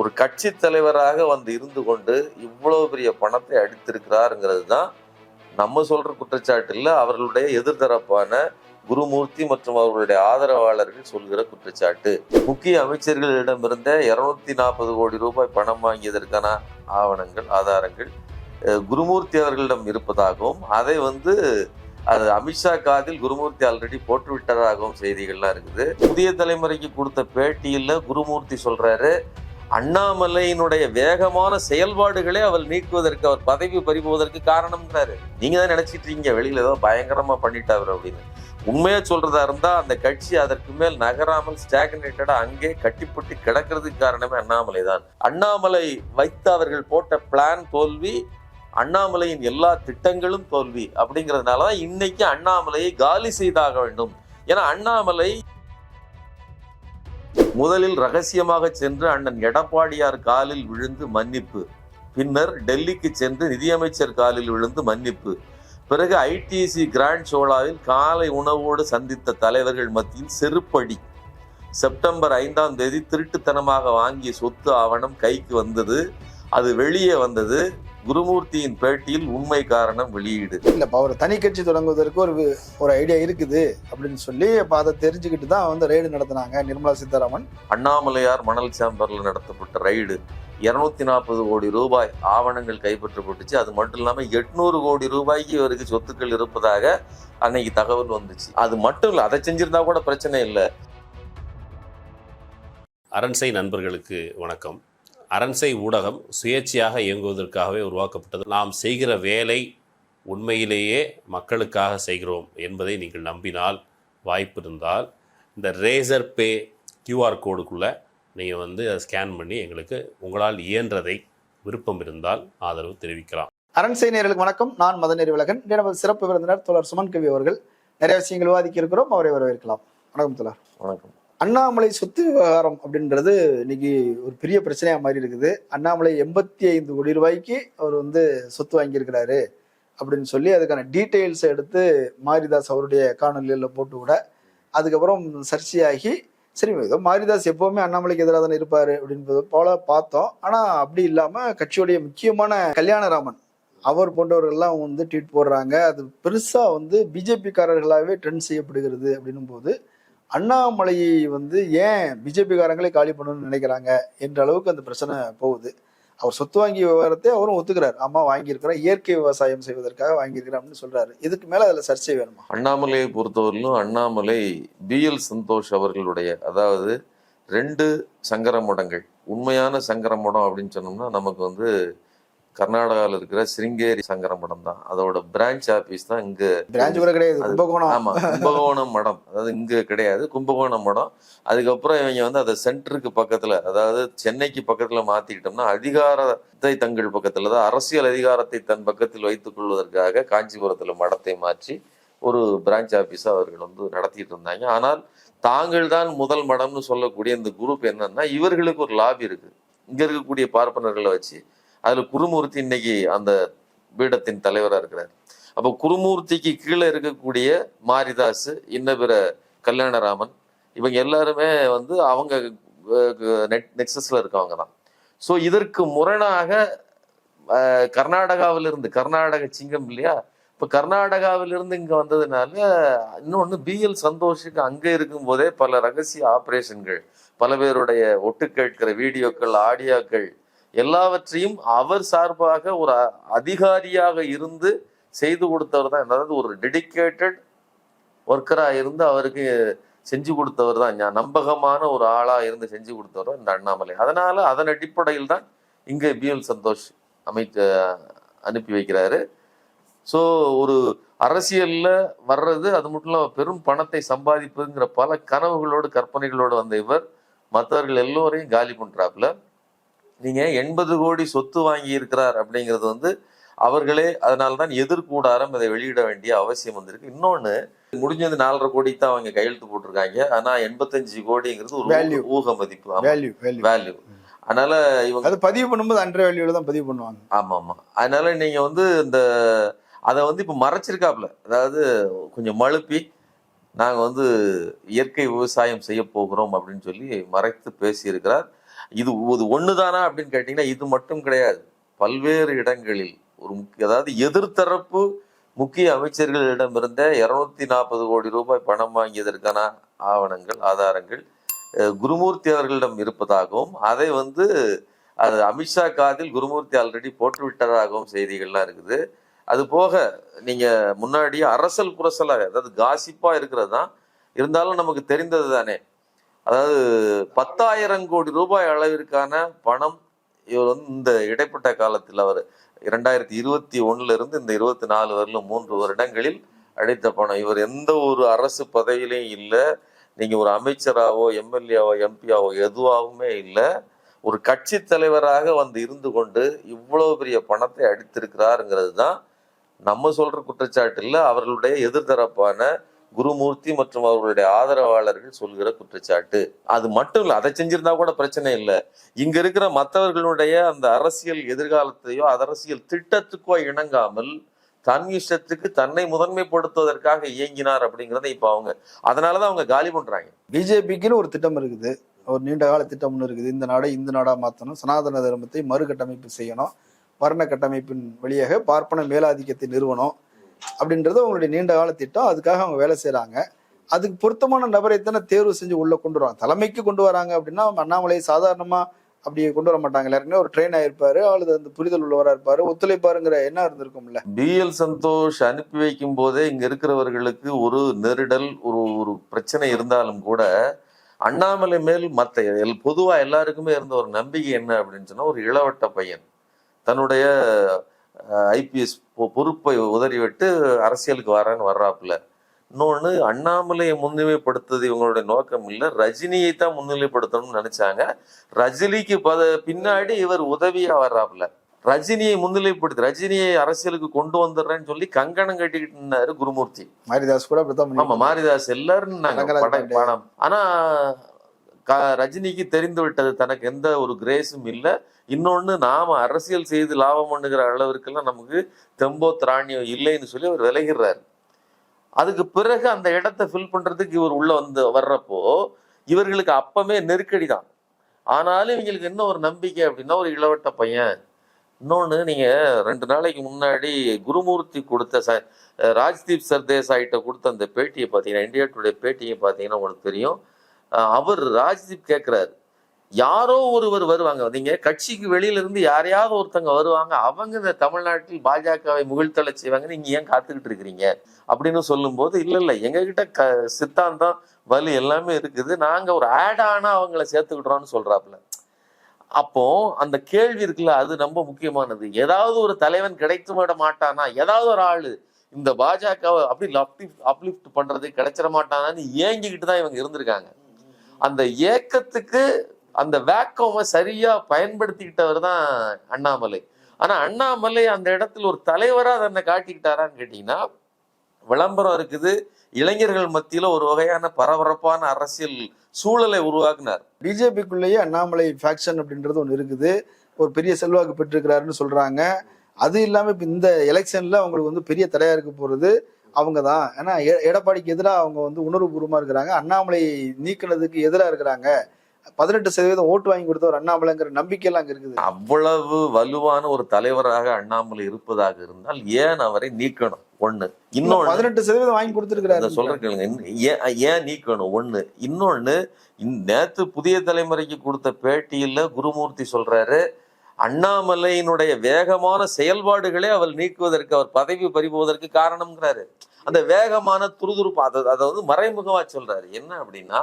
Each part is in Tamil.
ஒரு கட்சி தலைவராக வந்து இருந்து கொண்டு இவ்வளவு பெரிய பணத்தை அடித்திருக்கிறாருங்கிறது தான் நம்ம சொல்ற குற்றச்சாட்டு அவர்களுடைய எதிர்தரப்பான குருமூர்த்தி மற்றும் அவர்களுடைய ஆதரவாளர்கள் சொல்கிற குற்றச்சாட்டு. முக்கிய அமைச்சர்களிடமிருந்த இருநூத்தி நாற்பது கோடி ரூபாய் பணம் வாங்கியதற்கான ஆவணங்கள் ஆதாரங்கள் குருமூர்த்தி அவர்களிடம் இருப்பதாகவும் அதை வந்து அது அமித்ஷா காதில் குருமூர்த்தி ஆல்ரெடி போட்டு விட்டதாகவும் செய்திகள்லாம் இருக்குது. புதிய தலைமுறைக்கு கொடுத்த பேட்டியில் குருமூர்த்தி சொல்றாரு அண்ணாமலையினுடைய வேகமான செயல்பாடுகளே அவர் நீக்குவதற்கு அவர் பதவி பறிபோவதற்கு காரணம்ங்கிறாரு. நீங்க தான் நினைச்சிட்டு இருக்கீங்க வெளியில ஏதோ பயங்கரமா பண்ணிட்டாரு அப்படின்னு. உண்மையா சொல்றதா இருந்தா அந்த கட்சி அதற்கு மேல் நகராமல் ஸ்டாக்னேட்டடா அங்கே கட்டிப்பட்டு கிடக்கிறதுக்கு காரணமே அண்ணாமலை தான். அண்ணாமலை வைத்து அவர்கள் போட்ட பிளான் தோல்வி அண்ணாமலையின் எல்லா திட்டங்களும் தோல்வி அப்படிங்கிறதுனால தான் இன்னைக்கு அண்ணாமலையை காலி செய்தாக வேண்டும். ஏன்னா அண்ணாமலை முதலில் ரகசியமாக சென்று அண்ணன் எடப்பாடியார் காலில் விழுந்து மன்னிப்பு. பின்னர் டெல்லிக்கு சென்று நிதியமைச்சர் காலில் விழுந்து மன்னிப்பு. பிறகு ஐடிசி கிராண்ட் சோலாவில் காலை உணவோடு சந்தித்த தலைவர்கள் மத்தியில் செருப்படி. செப்டம்பர் ஐந்தாம் தேதி திருட்டுத்தனமாக வாங்கிய சொத்து ஆவணம் கைக்கு வந்தது. அது வெளியே வந்தது. குருமூர்த்தியின் பேட்டியில் உண்மை காரணம் வெளியீடு. இல்ல இப்ப அவர் தனி கட்சி தொடங்குவதற்கு ஒரு ஒரு ஐடியா இருக்குது அப்படின்னு சொல்லி அப்ப அதை தெரிஞ்சுக்கிட்டு தான் வந்து ரெய்டு நடத்தினாங்க நிர்மலா சீதாராமன். அண்ணாமலையார் மணல் சேம்பர்ல நடத்தப்பட்ட ரைடு இருநூத்தி நாற்பது கோடி ரூபாய் ஆவணங்கள் கைப்பற்றப்பட்டுச்சு. அது மட்டும் இல்லாம எட்நூறு கோடி ரூபாய்க்கு இவருக்கு சொத்துக்கள் இருப்பதாக அன்னைக்கு தகவல் வந்துச்சு. அது மட்டும் இல்ல அதை செஞ்சிருந்தா கூட பிரச்சனை இல்லை. அரண்சை நண்பர்களுக்கு வணக்கம். அரண்சை ஊடகம் சுயேட்சையாக இயங்குவதற்காகவே உருவாக்கப்பட்டது. நாம் செய்கிற வேலை உண்மையிலேயே மக்களுக்காக செய்கிறோம் என்பதை நீங்கள் நம்பினால் வாய்ப்பு இருந்தால் இந்த ரேசர் பே கியூஆர் கோடுக்குள்ளே நீங்கள் வந்து அதை ஸ்கேன் பண்ணி எங்களுக்கு உங்களால் இயன்றதை விருப்பம் இருந்தால் ஆதரவு தெரிவிக்கலாம். அரண்சை நேயர்களுக்கு வணக்கம். நான் மதநேரி விலகன் நமது சிறப்பு விருந்தினர் தோழர் சுமன் கவி அவர்கள். நிறைய விஷயங்கள் விவாதிக்க இருக்கிறோம். அவரை வரவேற்கலாம். வணக்கம் தோழர். வணக்கம். அண்ணாமலை சொத்து விவகாரம் அப்படின்றது இன்னைக்கு ஒரு பெரிய பிரச்சனையா மாதிரி இருக்குது. அண்ணாமலை எண்பத்தி ஐந்து கோடி ரூபாய்க்கு அவர் வந்து சொத்து வாங்கியிருக்கிறாரு அப்படின்னு சொல்லி அதுக்கான டீட்டெயில்ஸ் எடுத்து மாரிதாஸ் அவருடைய காணொலியில் போட்டு விட அதுக்கப்புறம் சர்ச்சையாகி சரி ஏதோ மாரிதாஸ் எப்பவுமே அண்ணாமலைக்கு எதிராக தானே இருப்பாரு அப்படின்றது போல பார்த்தோம். ஆனா அப்படி இல்லாம கட்சியுடைய முக்கியமான கல்யாணராமன் அவர் போன்றவர்கள்லாம் வந்து ட்வீட் போடுறாங்க. அது பெருசா வந்து பிஜேபி காரர்களாகவே ட்ரெண்ட் செய்யப்படுகிறது அப்படின்னும் போது அண்ணாமலையை வந்து ஏன் பிஜேபி காரங்களே காலி பண்ணணும்னு நினைக்கிறாங்க என்ற அளவுக்கு அந்த பிரச்சனை போகுது. அவர் சொத்து வாங்கிய விவகாரத்தை அவரும் ஒத்துக்கிறார். ஆமா வாங்கியிருக்கிறேன் இயற்கை விவசாயம் செய்வதற்காக வாங்கியிருக்கிறேன் அப்படின்னு சொல்றாரு. இதுக்கு மேல அதுல சர்ச்சை வேணுமா? அண்ணாமலையை பொறுத்தவரையிலும் அண்ணாமலை பிஎல் சந்தோஷ் அவர்களுடைய அதாவது ரெண்டு சங்கர மடங்கள் உண்மையான சங்கர மடம் அப்படின்னு சொன்னோம்னா நமக்கு வந்து கர்நாடகாவில் இருக்கிற சிருங்கேரி சங்கர மடம் தான். அதோட பிரான்ச் ஆபீஸ் தான் இங்க பிரான்ச் கூட கிடையாது கும்பகோணம். ஆமா கும்பகோணம் மடம். அதாவது இங்க கிடையாது கும்பகோணம் மடம். அதுக்கப்புறம் இவங்க வந்து அதை சென்டருக்கு பக்கத்துல அதாவது சென்னைக்கு பக்கத்துல மாத்திக்கிட்டோம்னா அதிகாரத்தை தங்கள் பக்கத்துல தான் அரசியல் அதிகாரத்தை தன் பக்கத்தில் வைத்துக் கொள்வதற்காக காஞ்சிபுரத்துல மடத்தை மாற்றி ஒரு பிரான்ச் ஆபீஸா அவர்கள் வந்து நடத்திட்டு இருந்தாங்க. ஆனால் தாங்கள் தான் முதல் மடம்னு சொல்லக்கூடிய இந்த குரூப் என்னன்னா இவர்களுக்கு ஒரு லாபி இருக்கு. இங்க இருக்கக்கூடிய பார்ப்பனர்களை வச்சு அதுல குருமூர்த்தி இன்னைக்கு அந்த பீடத்தின் தலைவரா இருக்கிறார். அப்போ குருமூர்த்திக்கு கீழே இருக்கக்கூடிய மாரிதாஸ் இன்ன பிற கல்யாணராமன் இவங்க எல்லாருமே வந்து அவங்க நெட் நெக்ஸஸ்ல இருக்கவங்க தான் ஸோ இதற்கு முரணாக கர்நாடகாவிலிருந்து கர்நாடக சிங்கம் இல்லையா? இப்போ கர்நாடகாவிலிருந்து இங்க வந்ததுனால இன்னொன்று பிஎல் சந்தோஷுக்கு அங்கே இருக்கும்போதே பல ரகசிய ஆபரேஷன்கள் பல பேருடைய ஒட்டு கேட்கிற வீடியோக்கள் ஆடியோக்கள் எல்லாவற்றையும் அவர் சார்பாக ஒரு அ- அதிகாரியாக இருந்து செய்து கொடுத்தவர் தான். அதாவது ஒரு டெடிகேட்டட் ஒர்க்கராக இருந்து அவருக்கு செஞ்சு கொடுத்தவர் தான். ஞா- நம்பகமான ஒரு ஆளாக இருந்து செஞ்சு கொடுத்தவர் தான் இந்த அண்ணாமலை. அதனால் அதன் அடிப்படையில் தான் இங்கே பிஎல் சந்தோஷ் அமைச்ச அனுப்பி வைக்கிறாரு. ஸோ ஒரு அரசியலில் வர்றது அது மட்டும் இல்லாமல் பெரும் பணத்தை சம்பாதிப்பதுங்கிற பல கனவுகளோடு கற்பனைகளோடு வந்த இவர் மற்றவர்கள் எல்லோரையும் காலி பண்ணுறாப்புல நீங்க எண்பது கோடி சொத்து வாங்கி இருக்கிறார் அப்படிங்கிறது வந்து அவர்களே அதனால்தான் எதிர்கூடாரம் இதை வெளியிட வேண்டிய அவசியம் வந்திருக்கு. இன்னொன்னு முடிஞ்சது நாலரை கோடிக்கு தான் அவங்க கையெழுத்து போட்டிருக்காங்க. ஆனா எண்பத்தஞ்சு கோடிங்கிறது ஒரு. ஊக- மதிப்பு. வேல்யூ அதனால இவங்க அது பதிவு பண்ணும்போது அண்டர் வேல்யூல தான் பதிவு பண்ணுவாங்க. ஆமா ஆமா. அதனால நீங்க வந்து இந்த அதை வந்து இப்ப மறைச்சிருக்காப்ல அதாவது கொஞ்சம் மழுப்பி நாங்க வந்து இயற்கை விவசாயம் செய்ய போகிறோம் அப்படின்னு சொல்லி மறைத்து பேசியிருக்கிறார். இது இது தானா அப்படின்னு கேட்டிங்கன்னா இது மட்டும் கிடையாது. பல்வேறு இடங்களில் ஒரு முக்கிய அதாவது எதிர்த்தரப்பு முக்கிய அமைச்சர்களிடமிருந்த இருநூத்தி நாற்பது கோடி ரூபாய் பணம் வாங்கியதற்கான ஆவணங்கள் ஆதாரங்கள் குருமூர்த்தி அவர்களிடம் இருப்பதாகவும் அதை வந்து அது அமித்ஷா காதில் குருமூர்த்தி ஆல்ரெடி போட்டு விட்டதாகவும் செய்திகள்லாம் இருக்குது. அது போக நீங்கள் முன்னாடி அரசல் புரசலாக அதாவது காசிப்பாக இருக்கிறது தான் இருந்தாலும் நமக்கு தெரிந்தது தானே அதாவது பத்தாயிரம் கோடி ரூபாய் அளவிற்கான பணம் இவர் வந்து இந்த இடைப்பட்ட காலத்தில் அவர் இரண்டாயிரத்தி இருபத்தி ஒன்னுல இருந்து இந்த இருபத்தி நாலு வரலும் மூன்று வருடங்களில் அடைத்த பணம். இவர் எந்த ஒரு அரசு பதவியிலையும் இல்லை. நீங்கள் ஒரு அமைச்சராவோ எம்எல்ஏவோ எம்பியாவோ எதுவாகவுமே இல்லை. ஒரு கட்சி தலைவராக வந்து இருந்து கொண்டு இவ்வளோ பெரிய பணத்தை அடித்திருக்கிறாருங்கிறது தான் நம்ம சொல்ற குற்றச்சாட்டு இல்லை. அவர்களுடைய எதிர்தரப்பான குருமூர்த்தி மற்றும் அவர்களுடைய ஆதரவாளர்கள் சொல்கிற குற்றச்சாட்டு. அது மட்டும் இல்லை அதை செஞ்சிருந்தா கூட பிரச்சனை இல்லை. இங்க இருக்கிற மற்றவர்களுடைய அந்த அரசியல் எதிர்காலத்தையோ அது அரசியல் திட்டத்துக்கோ இணங்காமல் தன் இஷ்டத்துக்கு தன்னை முதன்மைப்படுத்துவதற்காக இயங்கினார் அப்படிங்கிறத இப்ப அவங்க அதனாலதான் அவங்க காலி பண்றாங்க. பிஜேபிக்குன்னு ஒரு திட்டம் இருக்குது. ஒரு நீண்ட கால திட்டம் ஒன்று இருக்குது. இந்த நாடை இந்து நாடா மாற்றணும் சனாதன தர்மத்தை மறுகட்டமைப்பு செய்யணும் வர்ண கட்டமைப்பின் வழியாக பார்ப்பன மேலாதிக்கத்தை நிறுவனம் அப்படின்றது அவங்களுடைய நீண்ட கால திட்டம். அதுக்காக அவங்க வேலை செய்கிறாங்க அதுக்கு பொருத்தமான நபரை தானே தேர்வு செஞ்சு உள்ள கொண்டு வராங்க தலைமைக்கு கொண்டு வராங்க அப்படின்னா அண்ணாமலை சாதாரணமா அப்படி கொண்டு வர மாட்டாங்க. எல்லாருமே ஒரு ட்ரெயின் ஆயிருப்பாரு அல்லது அந்த புரிதல் உள்ளவரா இருப்பாரு. ஒத்துழைப்பாருங்கிற என்ன இருந்திருக்கும்ல. பிஎல் சந்தோஷ் அனுப்பி வைக்கும் போதே இங்க இருக்கிறவர்களுக்கு ஒரு நெருடல் ஒரு ஒரு பிரச்சனை இருந்தாலும் கூட அண்ணாமலை மேல் மற்ற எல்- பொதுவா எல்லாருக்குமே இருந்த ஒரு நம்பிக்கை என்ன அப்படின்னு சொன்னா ஒரு இளவட்ட பையன். தன்னுடைய ஐபிஎஸ் பொறுப்பை உதறிவிட்டு அரசியலுக்கு வரேன்னு வர்றாப்புல. இன்னொன்னு அண்ணாமலையை முன்னிலைப்படுத்துறது இவங்களுடைய நோக்கம் இல்லை. ரஜினியை தான் முன்னிலைப்படுத்தணும்னு நினைச்சாங்க. ரஜினிக்கு பத பின்னாடி இவர் உதவியா வர்றாப்புல. ரஜினியை முன்னிலைப்படுத்தி ரஜினியை அரசியலுக்கு கொண்டு வந்துடுறேன்னு சொல்லி கங்கணம் கட்டிக்கிட்டு இருந்தாரு குருமூர்த்தி. மாரிதாஸ் கூட ஆமா மாரிதாஸ் எல்லாரும் ஆனா க- ரஜினிக்கு தெரிந்து விட்டது. தனக்கு எந்த ஒரு கிரேஸும் இல்லை. இன்னொன்னு நாம அரசியல் செய்து லாபம் பண்ணுகிற அளவிற்கெல்லாம் நமக்கு தெம்போ திராணியம் இல்லைன்னு சொல்லி அவர் விலகிறார் அதுக்கு பிறகு அந்த இடத்த ஃபில் பண்றதுக்கு இவர் உள்ள வந்து வர்றப்போ இவர்களுக்கு அப்பமே நெருக்கடி தான். ஆனாலும் இவங்களுக்கு என்ன ஒரு நம்பிக்கை அப்படின்னா ஒரு இளவட்ட பையன். இன்னொன்னு நீங்க ரெண்டு நாளைக்கு முன்னாடி குருமூர்த்தி கொடுத்த ச ராஜ்தீப் சர்தேசாயிட்ட கொடுத்த அந்த பேட்டியை பார்த்தீங்கன்னா இந்தியா டுடே பேட்டியை பார்த்தீங்கன்னா உங்களுக்கு தெரியும். அவர் ராஜ்தீப் கேட்கிறாரு யாரோ ஒருவர் வருவாங்க. நீங்க கட்சிக்கு வெளியில இருந்து யாரையாவது ஒருத்தங்க வருவாங்க அவங்க இந்த தமிழ்நாட்டில் பாஜகவை முகிழ்த்தலை செய்வாங்க நீங்க ஏன் காத்துக்கிட்டு இருக்கிறீங்க? அப்படின்னு சொல்லும்போது இல்ல இல்ல எங்க கிட்ட க சித்தாந்தம் வலி எல்லாமே இருக்குது. நாங்க ஒரு ஆட் ஆனா அவங்கள சேர்த்துக்கிட்டோம்னு சொல்றாப்புல. அப்போ அந்த கேள்வி இருக்குல்ல அது ரொம்ப முக்கியமானது. ஏதாவது ஒரு தலைவன் கிடைத்து விட மாட்டானா? ஏதாவது ஒரு ஆளு இந்த பாஜகவை அப்படி அப்லிஃப்ட் அப்லிஃப்ட் பண்றது கிடைச்சிட மாட்டானான்னு ஏங்கிக்கிட்டு தான் இவங்க இருந்திருக்காங்க. அந்த ஏக்கத்துக்கு அந்த வேக்கோமை சரியா பயன்படுத்திக்கிட்டவர் தான் அண்ணாமலை. ஆனா அண்ணாமலை அந்த இடத்துல ஒரு தலைவரா தன்னை காட்டிக்கிட்டாரான்னு கேட்டீங்கன்னா விளம்பரம் இருக்குது. இளைஞர்கள் மத்தியில ஒரு வகையான பரபரப்பான அரசியல் சூழலை உருவாக்குனார். பிஜேபிக்குள்ளேயே அண்ணாமலை ஃபேக்ஷன் அப்படின்றது ஒன்று இருக்குது. ஒரு பெரிய செல்வாக்கு பெற்றிருக்கிறாருன்னு சொல்றாங்க. அது இல்லாம இப்ப இந்த எலெக்ஷன்ல அவங்களுக்கு வந்து பெரிய தடையா இருக்க போறது அவங்க தான் ஏன்னா எடப்பாடிக்கு எதிராக அவங்க வந்து உணர்வுபூர்வமா இருக்கிறாங்க. அண்ணாமலை நீக்கினதுக்கு எதிராக இருக்கிறாங்க. பதினெட்டு சதவீதம் ஓட்டு வாங்கி கொடுத்த ஒரு அண்ணாமலைங்கிற நம்பிக்கையெல்லாம் அங்க இருக்குது. அவ்வளவு வலுவான ஒரு தலைவராக அண்ணாமலை இருப்பதாக இருந்தால் ஏன் அவரை நீக்கணும்? ஒண்ணு. இன்னொன்னு பதினெட்டு சதவீதம் வாங்கி கொடுத்துருக்கிறாரு. சொல்ற கேளுங்க. இன்னும் ஏன் ஏன் நீக்கணும்? ஒண்ணு. இன்னொன்னு நேத்து புதிய தலைமுறைக்கு கொடுத்த பேட்டியில குருமூர்த்தி சொல்றாரு அண்ணாமலையினுடைய வேகமான செயல்பாடுகளே அவர் நீக்குவதற்கு அவர் பதவி பறிபோவதற்கு காரணம்ங்கிறாரு. அந்த வேகமான துருதுருப்பு அதை அதை வந்து மறைமுகமா சொல்றாரு. என்ன அப்படின்னா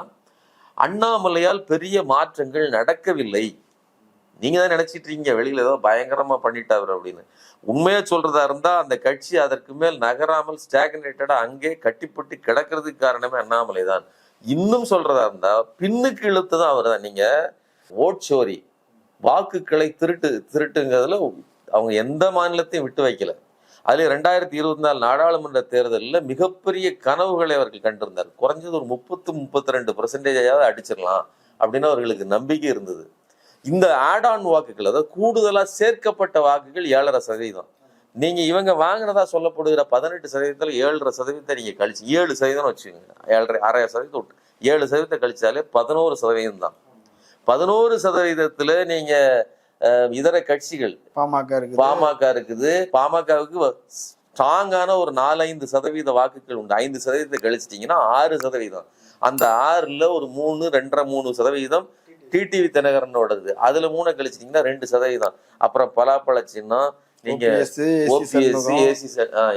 அண்ணாமலையால் பெரிய மாற்றங்கள் நடக்கவில்லை. நீங்க தான் நினைச்சிட்டு இருக்கீங்க வெளியில ஏதோ பயங்கரமா பண்ணிட்டாரு அப்படின்னு. உண்மையா சொல்றதா இருந்தா அந்த கட்சி அதற்கு மேல் நகராமல் ஸ்டாக்னேட்டடா அங்கே கட்டிப்பட்டு கிடக்கிறதுக்கு காரணமே அண்ணாமலை தான் இன்னும் சொல்றதா இருந்தா பின்னுக்கு இழுத்துதான் அவர் தான் நீங்க ஓட் சோரி வாக்குகளை திருட்டு திருட்டுங்கிறதுல அவங்க எந்த மாநிலத்தையும் விட்டு வைக்கல. அதுலேயே ரெண்டாயிரத்தி இருபத்தி நாலு நாடாளுமன்ற தேர்தலில் மிகப்பெரிய கனவுகளை அவர்கள் கண்டிருந்தார். குறைஞ்சது ஒரு முப்பத்து முப்பத்தி ரெண்டு பர்சன்டேஜாவது அடிச்சிடலாம் அப்படின்னு அவர்களுக்கு நம்பிக்கை இருந்தது. இந்த ஆட் ஆன் வாக்குகள் அதாவது கூடுதலா சேர்க்கப்பட்ட வாக்குகள் ஏழரை சதவீதம். நீங்க இவங்க வாங்கினதா சொல்லப்படுகிற பதினெட்டு சதவீதத்துல ஏழரை சதவீதத்தை நீங்க கழிச்சு ஏழு சதவீதம் வச்சுக்கோங்க. ஏழரை அரை சதவீதம் விட்டு ஏழு சதவீதத்தை கழிச்சாலே பதினோரு சதவீதம் தான் பதினோரு சதவீதத்துல நீங்க இதர கட்சிகள் பாமக இருக்குது. பாமக இருக்குது. பாமகவுக்கு ஸ்ட்ராங்கான ஒரு நாலஞ்சு சதவீத வாக்குகள் உண்டு. ஐந்து சதவீதத்தை கழிச்சிட்டீங்கன்னா ஆறு சதவீதம். அந்த ஆறுல ஒரு மூணு ரெண்டரை மூணு சதவீதம் டிடிவி தினகரனோடது. அதுல மூணை கழிச்சிட்டீங்கன்னா ரெண்டு சதவீதம். அப்புறம் பலாப்பழ சின்னம் நீங்க ஓபிஎஸ்சி ஏசி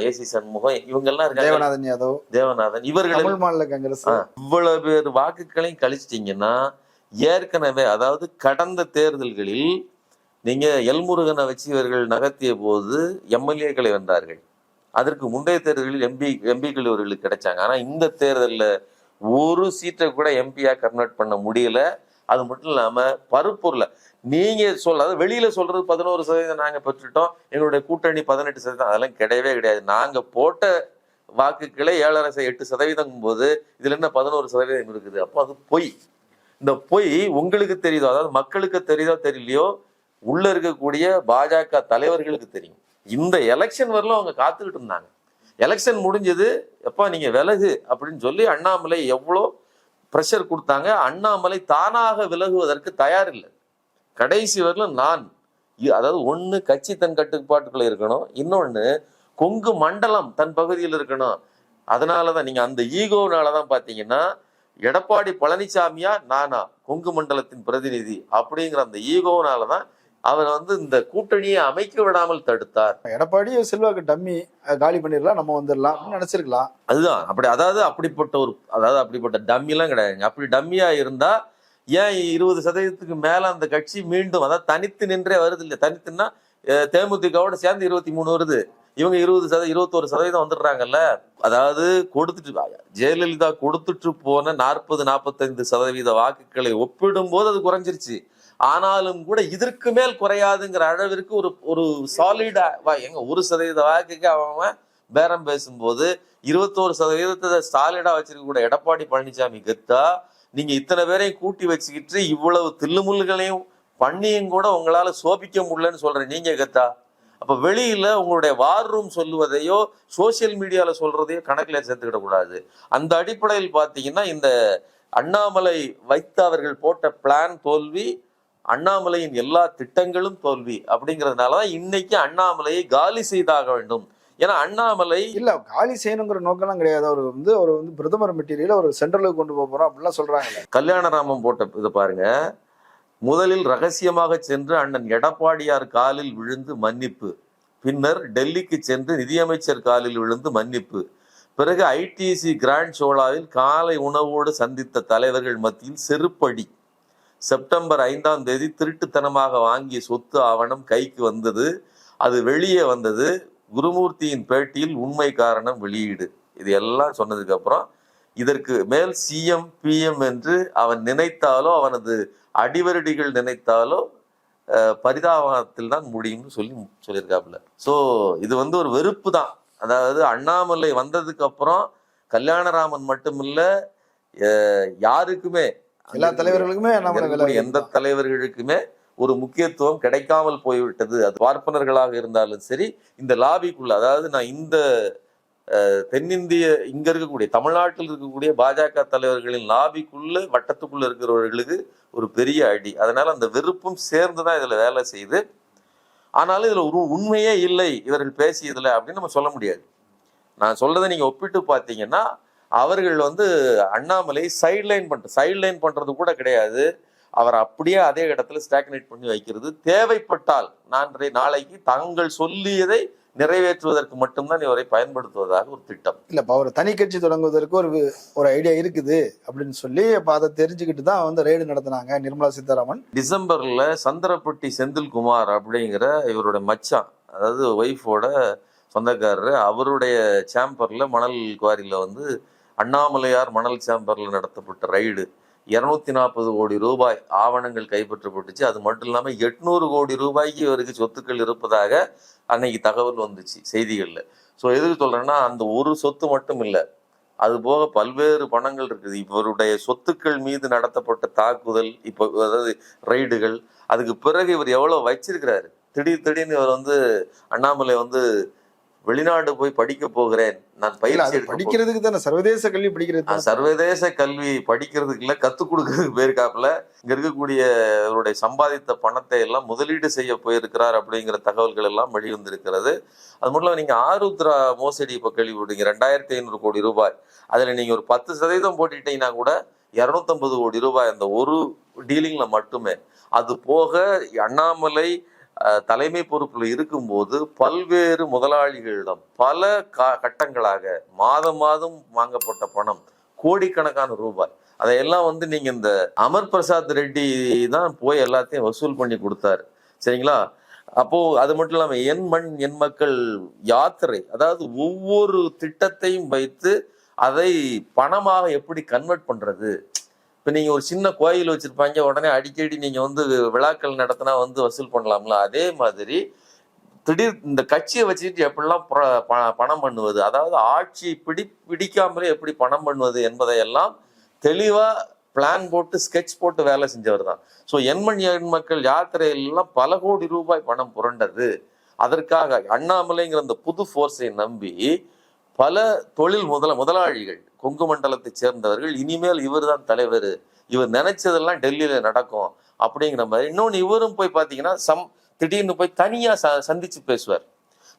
ஏசி சண்முகம். இவங்க எல்லாம் இருக்காங்க. தேவநாதன் யாதவ். தேவநாதன். இவர்கள் மாநில காங்கிரஸ். இவ்வளவு பேர் வாக்குகளையும் கழிச்சிட்டீங்கன்னா ஏற்கனவே அதாவது கடந்த தேர்தல்களில் நீங்க எல்முருகனை வச்சு இவர்கள் நகர்த்திய போது எம்எல்ஏக்களை வந்தார்கள் அதற்கு முந்தைய தேர்தல்களில் எம்பி எம்பிக்கள் இவர்களுக்கு கிடைச்சாங்க. ஆனா இந்த தேர்தலில் ஒரு சீட்டை கூட எம்பியா கன்வெர்ட் பண்ண முடியல. அது மட்டும் இல்லாம பருப்பூர்ல நீங்க சொல்ல அதாவது வெளியில சொல்றது பதினோரு சதவீதம் நாங்க பெற்றுட்டோம். எங்களுடைய கூட்டணி பதினெட்டு சதவீதம் அதெல்லாம் கிடையவே கிடையாது. நாங்க போட்ட வாக்குகளை ஏழரை எட்டு சதவீதம் போது இதுல என்ன பதினோரு சதவீதம் இருக்குது? அப்போ அது பொய். இந்த பொய் உங்களுக்கு தெரியுதோ அதாவது மக்களுக்கு தெரியுதோ தெரியலையோ உள்ள இருக்கக்கூடிய பாஜக தலைவர்களுக்கு தெரியும். இந்த எலெக்ஷன் வரலும் அவங்க காத்துக்கிட்டு இருந்தாங்க. எலெக்ஷன் முடிஞ்சது எப்பா நீங்க விலகு அப்படின்னு சொல்லி அண்ணாமலை எவ்வளோ ப்ரெஷர் கொடுத்தாங்க. அண்ணாமலை தானாக விலகுவதற்கு தயார் இல்லை கடைசி வரலும் நான் இ- அதாவது ஒன்று கட்சி தன் கட்டுப்பாட்டுக்குள்ள இருக்கணும் இன்னொன்று கொங்கு மண்டலம் தன் பகுதியில் இருக்கணும். அதனாலதான் நீங்கள் அந்த ஈகோனாலதான் பார்த்தீங்கன்னா எடப்பாடி பழனிசாமியா நானா? கொங்கு மண்டலத்தின் பிரதிநிதி. அப்படிங்கிற அந்த ஈகோனாலதான் அவர் வந்து இந்த கூட்டணியை அமைக்க விடாமல் தடுத்தார். எடப்பாடி செல்வாக்கு டம்மி காலி பண்ணிடலாம் நம்ம வந்துடலாம் அப்படின்னு நினைச்சிருக்கலாம். அதுதான். அப்படி அதாவது அப்படிப்பட்ட ஒரு அதாவது அப்படிப்பட்ட டம்மிலாம் கிடையாதுங்க. அப்படி டம்மியா இருந்தா ஏன் இருபது சதவீதத்துக்கு மேல அந்த கட்சி மீண்டும் அதாவது தனித்து நின்றே வருது இல்லையா? தனித்துன்னா தேமுதிகவோட சேர்ந்து இருபத்தி மூணு வருது. இவங்க இருபது சதவீதம் இருபத்தோரு சதவீதம் வந்துடுறாங்கல்ல. அதாவது கொடுத்துட்டு ஜெயலலிதா கொடுத்துட்டு போன நாற்பது நாற்பத்தைந்து சதவீத வாக்குகளை ஒப்பிடும்போது அது குறைஞ்சிருச்சு. ஆனாலும் கூட இதற்கு மேல் குறையாதுங்கிற அளவிற்கு ஒரு ஒரு சாலிடா எங்க ஒரு சதவீத வாக்குக்கு அவன் பேரம் பேசும்போது இருபத்தோரு சதவீதத்தை சாலிடா வச்சிருக்க எடப்பாடி பழனிசாமி கெத்தா நீங்க இத்தனை பேரையும் கூட்டி வச்சுக்கிட்டு இவ்வளவு தில்லுமுல்லுகளையும் பண்ணியும் கூட உங்களால சோபிக்க முடியலன்னு சொல்றேன். நீங்க கெத்தா? அப்ப வெளியில உங்களுடைய வார் ரூம் சொல்லுவதையோ சோசியல் மீடியால சொல்றதையோ கணக்குல சேர்த்துக்கிட கூடாது. அந்த அடிப்படையில் பாத்தீங்கன்னா இந்த அண்ணாமலை வைத்து அவர்கள் போட்ட பிளான் தோல்வி அண்ணாமலையின் எல்லா திட்டங்களும் தோல்வி அப்படிங்கிறதுனாலதான் இன்னைக்கு அண்ணாமலையை காலி செய்தாக வேண்டும். ஏன்னா அண்ணாமலை இல்ல காலி செய்யணுங்கிற நோக்கம்லாம் கிடையாது. அவர் வந்து அவர் வந்து பிரதமர் மெட்டீரியல் அவர் சென்ட்ரலுக்கு கொண்டு போக போறோம் அப்படிலாம் சொல்றாங்கல்ல கல்யாணராமன் போட்ட இது பாருங்க. முதலில் ரகசியமாக சென்று அண்ணன் எடப்பாடியார் காலில் விழுந்து மன்னிப்பு. பின்னர் டெல்லிக்கு சென்று நிதியமைச்சர் காலில் விழுந்து மன்னிப்பு. பிறகு ஐடிசி கிராண்ட் சோலாவில் காலை உணவோடு சந்தித்த தலைவர்கள் மத்தியில் செருப்படி. செப்டம்பர் ஐந்தாம் தேதி திருட்டுத்தனமாக வாங்கிய சொத்து ஆவணம் கைக்கு வந்தது. அது வெளியே வந்தது. குருமூர்த்தியின் பேட்டியில் உண்மை காரணம் வெளியீடு. இது எல்லாம் சொன்னதுக்கப்புறம் இதற்கு மேல் சிஎம் பிஎம் என்று அவன் நினைத்தாலோ அவனது அடிவருடிகள் நினைத்தாலோ பரிதாபத்தில் தான் முடியும்னு சொல்லி சொல்லியிருக்காப்புல. ஸோ இது வந்து ஒரு வெறுப்பு தான் அதாவது அண்ணாமலை வந்ததுக்கு அப்புறம் கல்யாணராமன் மட்டுமில்ல யாருக்குமே எல்லா தலைவர்களுக்குமே எந்த தலைவர்களுக்குமே ஒரு முக்கியத்துவம் கிடைக்காமல் போய்விட்டது. அது பார்ப்பனர்களாக இருந்தாலும் சரி இந்த லாபிக்குள்ள அதாவது நான் இந்த தென்னிந்திய இங்க இருக்கக்கூடிய தமிழ்நாட்டில் இருக்கக்கூடிய பாஜக தலைவர்களின் லாபிக்குள்ள வட்டத்துக்குள்ள இருக்கிறவர்களுக்கு ஒரு பெரிய அடி. அதனால அந்த வெறுப்பும் சேர்ந்துதான் இதுல வேலை செய்யுது. ஆனாலும் இதுல ஒரு உண்மையே இல்லை இவர்கள் பேசியதுல அப்படின்னு நம்ம சொல்ல முடியாது. நான் சொல்றதை நீங்க ஒப்பிட்டு பார்த்தீங்கன்னா அவர்கள் வந்து அண்ணாமலை சைட்லைன் பண்ற சைட்லைன் பண்றது கூட கிடையாது. அவர் அப்படியே அதே இடத்துல ஸ்டாக்னேட் பண்ணி வைக்கிறது. தேவைப்பட்டால் நான் நாளைக்கு தாங்கள் சொல்லியதை நிறைவேற்றுவதற்கு மட்டும்தான் இவரை பயன்படுத்துவதாக ஒரு திட்டம். இல்ல இப்ப அவர் தனி கட்சி தொடங்குவதற்கு ஒரு ஒரு ஐடியா இருக்குது அப்படின்னு சொல்லி அப்ப அதை தெரிஞ்சுக்கிட்டு தான் வந்து ரெய்டு நடத்தினாங்க நிர்மலா சீதாராமன். டிசம்பர்ல சந்திரப்பட்டி செந்தில்குமார் அப்படிங்கிற இவருடைய மச்சான் அதாவது ஒய்ஃபோட சொந்தக்காரரு அவருடைய சேம்பர்ல மணல் குவாரியில வந்து அண்ணாமலையார் மணல் சேம்பர்ல நடத்தப்பட்ட ரைடு இரநூத்தி நாற்பது கோடி ரூபாய் ஆவணங்கள் கைப்பற்றப்பட்டுச்சு. அது மட்டும் இல்லாமல் எட்நூறு கோடி ரூபாய்க்கு இவருக்கு சொத்துக்கள் இருப்பதாக அன்னைக்கு தகவல் வந்துச்சு செய்திகளில். ஸோ எதுக்கு சொல்கிறேன்னா அந்த ஒரு சொத்து மட்டும் இல்லை. அது போக பல்வேறு பணங்கள் இருக்குது. இவருடைய சொத்துக்கள் மீது நடத்தப்பட்ட தாக்குதல் இப்போ அதாவது ரைடுகள் அதுக்கு பிறகு இவர் எவ்வளோ வச்சிருக்கிறாரு? திடீர் திடீர்னு இவர் வந்து அண்ணாமலை வந்து வெளிநாடு போய் படிக்க போகிறேன். நான் பயிற்சி. படிக்கிறதுக்கு தானே? சர்வதேச கல்வி படிக்கிறது. சர்வதேச கல்வி படிக்கிறதுக்கு இல்ல கத்துக் கொடுக்கறதுக்கு போயிருக்காப்புல. இங்க இருக்கக்கூடிய அவருடைய சம்பாதித்த பணத்தை எல்லாம் முதலீடு செய்ய போயிருக்கிறார் அப்படிங்கிற தகவல்கள் எல்லாம் வெளிவந்திருக்கிறது. அது மட்டும் நீங்க ஆருத்ரா மோசடி இப்ப கேள்விப்பட்டீங்க ரெண்டாயிரத்தி ஐநூறு கோடி ரூபாய். அதுல நீங்க ஒரு பத்து சதவீதம் போட்டுட்டீங்கன்னா கூட இருநூத்தம்பது கோடி ரூபாய் அந்த ஒரு டீலிங்ல மட்டுமே. அது போக அண்ணாமலை தலைமை பொறுப்பில் இருக்கும்போது பல்வேறு முதலாளிகளிடம் பல கா- கட்டங்களாக மாதம் மாதம் வாங்கப்பட்ட பணம் கோடிக்கணக்கான ரூபாய். அதையெல்லாம் வந்து நீங்கள் இந்த அமர் பிரசாத் ரெட்டி தான் போய் எல்லாத்தையும் வசூல் பண்ணி கொடுத்தாரு. சரிங்களா? அப்போது அது மட்டும் இல்லாமல் என் மண் என் மக்கள் யாத்திரை அதாவது ஒவ்வொரு திட்டத்தையும் வைத்து அதை பணமாக எப்படி கன்வெர்ட் பண்ணுறது இப்போ நீங்கள் ஒரு சின்ன கோயில் வச்சுருப்பாங்க உடனே அடிக்கடி நீங்கள் வந்து விழாக்கள் நடத்தினா வந்து வசூல் பண்ணலாம்ல? அதே மாதிரி திடீர் இந்த கட்சியை வச்சுக்கிட்டு எப்படிலாம் புற- ப- பணம் பண்ணுவது? அதாவது ஆட்சி பிடி பிடிக்காமலே எப்படி பணம் பண்ணுவது என்பதையெல்லாம் தெளிவாக பிளான் போட்டு ஸ்கெட்ச் போட்டு வேலை செஞ்சவர் தான். ஸோ எண்மண் எண் மக்கள் யாத்திரையெல்லாம் பல கோடி ரூபாய் பணம் புரண்டது. அதற்காக அண்ணாமலைங்கிற அந்த புது ஃபோர்ஸை நம்பி பல தொழில் முதல முதலாளிகள் கொங்கு மண்டலத்தைச் சேர்ந்தவர்கள் இனிமேல் இவர்தான் தலைவர் இவர் நினைச்சதெல்லாம் டெல்லியில நடக்கும் அப்படிங்கிற மாதிரி. இன்னொன்னு இவரும் போய் பாத்தீங்கன்னா சம் திடீர்னு போய் தனியா ச- சந்திச்சு பேசுவார்.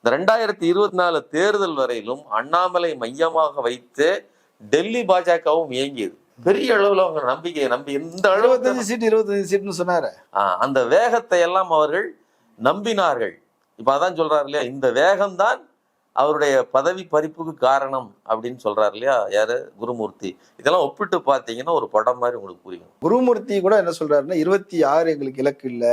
இந்த ரெண்டாயிரத்தி இருபத்தி நாலு தேர்தல் வரையிலும் அண்ணாமலை மையமாக வைத்து டெல்லி பாஜகவும் இயங்கியது. பெரிய அளவுல அவங்க நம்பிக்கை நம்பி இந்த இருபத்தஞ்சு சீட் இருபத்தஞ்சு சீட்னு சொன்னாரு. அந்த வேகத்தை எல்லாம் அவர்கள் நம்பினார்கள். இப்ப அதான் சொல்றாரு இல்லையா இந்த வேகம்தான் அவருடைய பதவி பறிப்புக்கு காரணம் அப்படின்னு சொல்றாரு இல்லையா? யாரு? குருமூர்த்தி. இதெல்லாம் ஒப்பிட்டு பார்த்தீங்கன்னா ஒரு படம் மாதிரி உங்களுக்கு புரியும். குருமூர்த்தி கூட என்ன சொல்றாருன்னா இருபத்தி ஆறு எங்களுக்கு இலக்கு இல்ல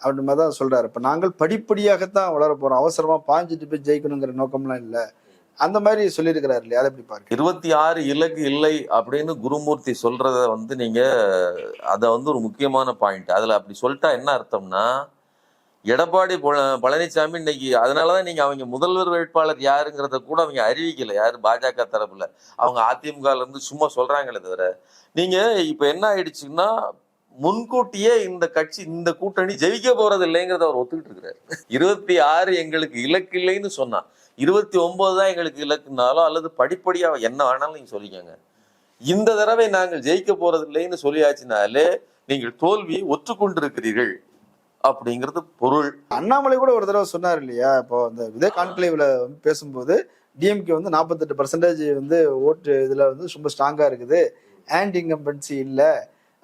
அப்படின்ற மாதிரி தான் சொல்றாரு. இப்ப நாங்கள் படிப்படியாகத்தான் வளர போறோம். அவசரமா பாஞ்சிட்டு போய் ஜெயிக்கணுங்கிற நோக்கம்லாம் இல்ல. அந்த மாதிரி சொல்லியிருக்கிறாரு இல்லையா? அதை எப்படி பாருங்க இருபத்தி ஆறு இலக்கு இல்லை அப்படின்னு குருமூர்த்தி சொல்றத வந்து நீங்க அத வந்து ஒரு முக்கியமான பாயிண்ட் அதுல அப்படி சொல்லிட்டா என்ன அர்த்தம்னா எடப்பாடி பழ- பழனிசாமி இன்னைக்கு அதனாலதான் நீங்க அவங்க முதல்வர் வேட்பாளர் யாருங்கிறத கூட அவங்க அறிவிக்கல. யாரு? பாஜக தரப்புல. அவங்க அதிமுகல இருந்து சும்மா சொல்றாங்களே தவிர. நீங்க இப்ப என்ன ஆயிடுச்சுன்னா முன்கூட்டியே இந்த கட்சி இந்த கூட்டணி ஜெயிக்க போறது இல்லைங்கிறத அவர் ஒத்துக்கிட்டு இருக்கிறாரு. இருபத்தி ஆறு எங்களுக்கு இலக்கு இல்லைன்னு சொன்னா இருபத்தி ஒன்பது தான் எங்களுக்கு இலக்குனாலும் அல்லது படிப்படியா என்ன வேணாலும் நீங்க சொல்லிக்கோங்க. இந்த தடவை நாங்கள் ஜெயிக்க போறது இல்லைன்னு சொல்லியாச்சுனாலே நீங்கள் தோல்வியை ஒற்றுக்கொண்டிருக்கிறீர்கள் அப்படிங்கிறது பொருள். அண்ணாமலை கூட ஒரு தடவை சொன்னார் இல்லையா? இப்போ அந்த இதே கான்க்ளேவ்ல பேசும்போது டிஎம்கே வந்து நாற்பத்தெட்டு பர்சன்டேஜ் வந்து ஓட்டு இதுல வந்து ரொம்ப ஸ்ட்ராங்கா இருக்குது. ஆன்டி இன்கம்பன்சி இல்ல.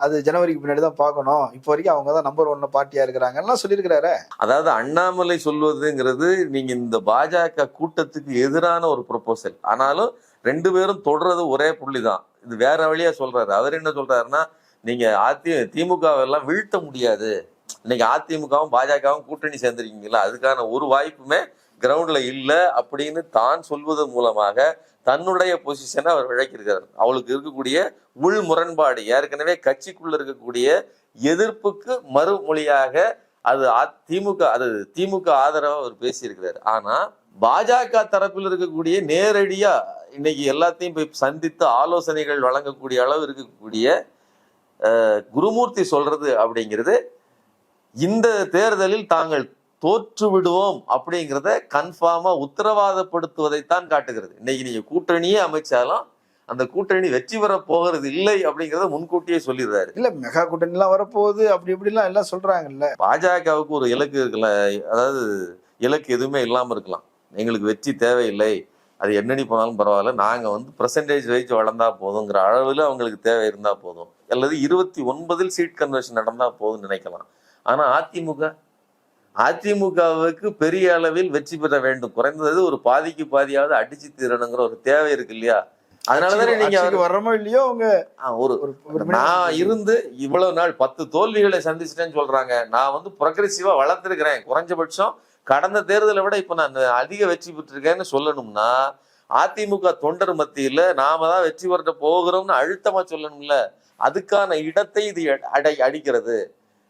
அது ஜனவரிக்கு பின்னாடி தான் பார்க்கணும். இப்போ வரைக்கும் அவங்க தான் நம்பர் ஒன்ல பார்ட்டியா இருக்கிறாங்கலாம் சொல்லியிருக்கிறாரு. அதாவது அண்ணாமலை சொல்வதுங்கிறது நீங்க இந்த பாஜக கூட்டத்துக்கு எதிரான ஒரு ப்ரொபோசல் ஆனாலும் ரெண்டு பேரும் தொடர்றது ஒரே புள்ளி தான் இது வேற வழியா சொல்றாரு. அவர் என்ன சொல்றாருன்னா நீங்க அதி திமுகவெல்லாம் வீழ்த்த முடியாது. இன்னைக்கு அதிமுகவும் பாஜகவும் கூட்டணி சேர்ந்திருக்கீங்களா? அதுக்கான ஒரு வாய்ப்புமே கிரவுண்ட்ல இல்லை அப்படின்னு தான் சொல்வதன் மூலமாக தன்னுடைய பொசிஷனை அவர் விளக்கியிருக்கிறார். அவளுக்கு இருக்கக்கூடிய உள் முரண்பாடு ஏற்கனவே கட்சிக்குள்ள இருக்கக்கூடிய எதிர்ப்புக்கு மறுமொழியாக அது அ- திமுக அது திமுக ஆதரவாக அவர் பேசியிருக்கிறார். ஆனா பாஜக தரப்பில் இருக்கக்கூடிய நேரடியா இன்னைக்கு எல்லாத்தையும் போய் சந்தித்து ஆலோசனைகள் வழங்கக்கூடிய அளவு இருக்கக்கூடிய குருமூர்த்தி சொல்றது அப்படிங்கிறது இந்த தேர்தலில் தாங்கள் தோற்று விடுவோம் அப்படிங்கிறத கன்ஃபார்மா உத்தரவாதப்படுத்துவதைத்தான் காட்டுகிறது. இன்னைக்கு நீங்க கூட்டணியே அமைச்சாலும் அந்த கூட்டணி வெற்றி பெற போகிறது இல்லை அப்படிங்கிறத முன்கூட்டியே சொல்லிடுறாரு. இல்ல மெகா கூட்டணி எல்லாம் வரப்போகுது அப்படி இப்படிலாம் எல்லாம் சொல்றாங்கல்ல. பாஜகவுக்கு ஒரு இலக்கு இருக்குல்ல அதாவது இலக்கு எதுவுமே இல்லாம இருக்கலாம். எங்களுக்கு வெற்றி தேவையில்லை அது என்னடி போனாலும் பரவாயில்ல நாங்க வந்து பர்சன்டேஜ் வைஸ் வளர்ந்தா போதுங்கிற அளவில் அவங்களுக்கு தேவை இருந்தா போதும். அல்லது இருபத்தி ஒன்பதில் சீட் கன்வர்ஷன் நடந்தா போதும்னு நினைக்கலாம். ஆனா அதிமுக அதிமுகவுக்கு பெரிய அளவில் வெற்றி பெற வேண்டும். குறைந்தது ஒரு பாதிக்கு பாதியாவது அடிச்சு தீரணுங்கிற ஒரு தேவை இருக்கு இல்லையா? அதனாலதானே நீங்க வர்றோமோ இல்லையோ அவங்க ஒரு நான் இருந்து இவ்வளவு நாள் பத்து தோல்விகளை சந்திச்சிட்டேன்னு சொல்றாங்க. நான் வந்து ப்ரொக்ரெசிவா வளர்த்திருக்கிறேன். குறைஞ்சபட்சம் கடந்த தேர்தலை விட இப்ப நான் அதிக வெற்றி பெற்றிருக்கேன்னு சொல்லணும்னா அதிமுக தொண்டர் மத்தியில நாம தான் வெற்றி பெற போகிறோம்னு அழுத்தமா சொல்லணும்ல. அதுக்கான இடத்தை இது அடை அடிக்கிறது.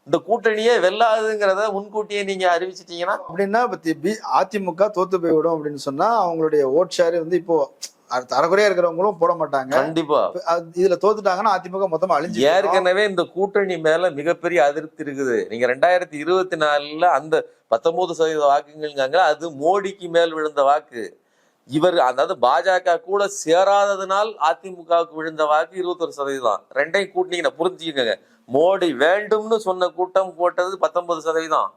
இந்த கூட்டணியே வெல்லாதுங்கிறத முன்கூட்டியே நீங்க அறிவிச்சிட்டீங்கன்னா அப்படின்னா இப்ப தி- பி- அதிமுக தோத்து போய்விடும் அப்படின்னு சொன்னா அவங்களுடைய ஓட் ஷேர் வந்து இப்போ தரக்குறையா இருக்கிறவங்களும் போட மாட்டாங்க. கண்டிப்பா. இதுல தோத்துட்டாங்கன்னா அதிமுக மொத்தமா அழிஞ்சு. ஏற்கனவே இந்த கூட்டணி மேல மிகப்பெரிய அதிருப்தி இருக்குது. நீங்க ரெண்டாயிரத்தி இருபத்தி நாலுல அந்த பத்தொன்பது சதவீத வாக்குங்காங்க அது மோடிக்கு மேல் விழுந்த வாக்கு. இவர் அதாவது பாஜக கூட சேராததுனால் அதிமுகவுக்கு விழுந்த வாக்கு இருபத்தொரு சதவீதம். ரெண்டையும் கூட்டினீங்க புரிஞ்சுக்கங்க. மோடி வேண்டும்னு சொன்ன கூட்டம் போட்டது பத்தொன்பது சதவீதம்.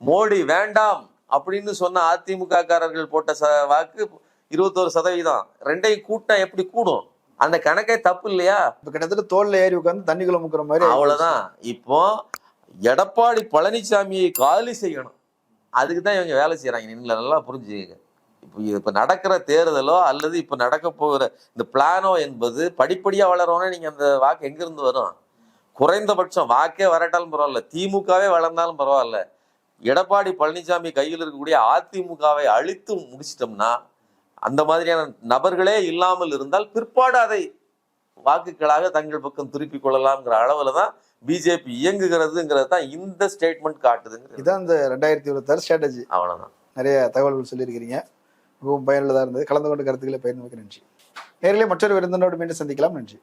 மோடி வேண்டாம் அப்படின்னு சொன்ன அதிமுக காரர்கள் போட்ட ச வாக்கு இருபத்தோரு சதவீதம். ரெண்டையும் கூட்டம் எப்படி கூடும்? அந்த கணக்கே தப்பு இல்லையா? இப்ப கிட்டத்தட்ட தோல்ல ஏறி உட்கார்ந்து தண்ணிக்குள்ள முக்கிற மாதிரி அவ்வளவுதான். இப்போ எடப்பாடி பழனிசாமியை காலி செய்யணும். அதுக்கு தான் இவங்க வேலை செய்யறாங்க நீங்க நல்லா புரிஞ்சுக்கங்க. இப்போ இப்ப நடக்கிற தேர்தலோ அல்லது இப்ப நடக்க போகிற இந்த பிளானோ என்பது படிப்படியா வளரணும்னா நீங்க அந்த வாக்கு எங்க இருந்து வரும்? குறைந்தபட்சம் வாக்கே வரட்டாலும் பரவாயில்ல. திமுகவே வளர்ந்தாலும் பரவாயில்ல. எடப்பாடி பழனிசாமி கையில் இருக்கக்கூடிய அதிமுகவை அழித்து முடிச்சிட்டோம்னா அந்த மாதிரியான நபர்களே இல்லாமல் இருந்தால் பிற்பாடு அதை வாக்குகளாக தங்கள் பக்கம் திருப்பிக் கொள்ளலாம்ங்கிற அளவுல தான் பிஜேபி இயங்குகிறதுங்கிறது தான் இந்த ஸ்டேட்மெண்ட் காட்டுதுங்கிறது. இதான் இந்த ரெண்டாயிரத்தி இருபத்தாறு ஸ்ட்ராட்டஜி அவ்வளவுதான். நிறைய தகவல்கள் சொல்லியிருக்கிறீங்க. மிகவும் பயனுள்ளதா இருந்தது. கலந்து கொண்டு கருத்துக்களை பகிர்ந்து நன்றி. நேரிலே மற்றொரு விருந்தினோடு மீண்டும் சந்திக்கலாம். நன்றி.